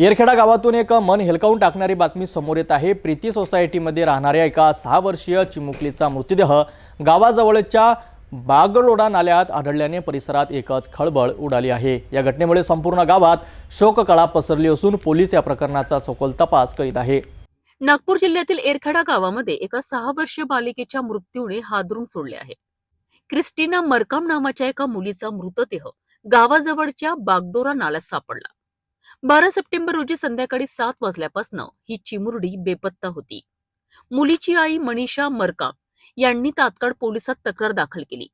येरखेडा गावातून एक मन हेलकावून टाकणारी बातमी समोर येत आहे. प्रीती सोसायटीमध्ये राहणाऱ्या एका सहा वर्षीय चिमुकलीचा मृतदेह गावाजवळच्या बागडोडा नाल्यात आढळल्याने परिसरात एकच खळबळ उडाली आहे. या घटनेमुळे संपूर्ण गावात शोककळा पसरली असून पोलीस या प्रकरणाचा सखोल तपास करीत आहे. नागपूर जिल्ह्यातील एरखेडा गावामध्ये एका सहा वर्षीय बालिकेच्या मृत्यूने हादरून सोडले आहे. क्रिस्टिना मरकाम नावाच्या एका मुलीचा मृतदेह गावाजवळच्या बागडोरा नाल्यात सापडला. बारा सप्टेंबर रोजी संध्याकाळी सात वाजल्यापासून ही चिमुरडी बेपत्ता होती. मुलीची आई मनीषा मरका यांनी तात्काळ पोलिसात तक्रार दाखल केली.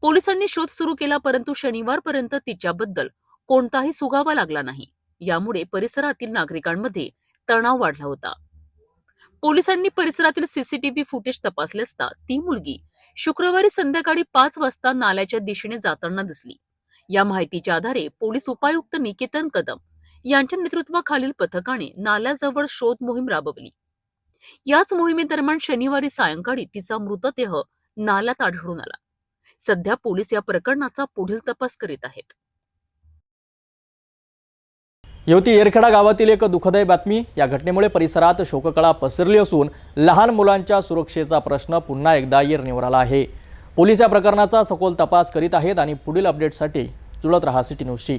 पोलिसांनी शोध सुरू केला परंतु शनिवारपर्यंत तिच्याबद्दल कोणताही सुगावा लागला नाही. यामुळे परिसरातील नागरिकांमध्ये तणाव वाढला होता. पोलिसांनी परिसरातील सीसीटीव्ही फुटेज तपासले असता ती मुलगी शुक्रवारी संध्याकाळी पाच वाजता नाल्याच्या दिशेने जाताना दिसली. या माहितीच्या आधारे पोलीस उपायुक्त निकेतन कदम यांच्या नेतृत्वाखालील पथकाने नाल्याजवळ शोध मोहीम राबवली. याच मोहिमेदरम्यान शनिवारी सायंकाळी तिचा मृतदेह नाल्यात आढळून आला. सध्या पोलीस या प्रकरणाचा पुढील तपास करीत आहेत. येवती येरखेडा गावातील एक दुःखदायी बातमी. या घटनेमुळे परिसरात शोककळा पसरली असून लहान मुलांच्या सुरक्षेचा प्रश्न पुन्हा एकदा येरणीवर आला आहे. पोलीस या प्रकरणाचा सखोल तपास करीत आहेत आणि पुढील अपडेटसाठी जुळत रहा सिटी न्यूजशी.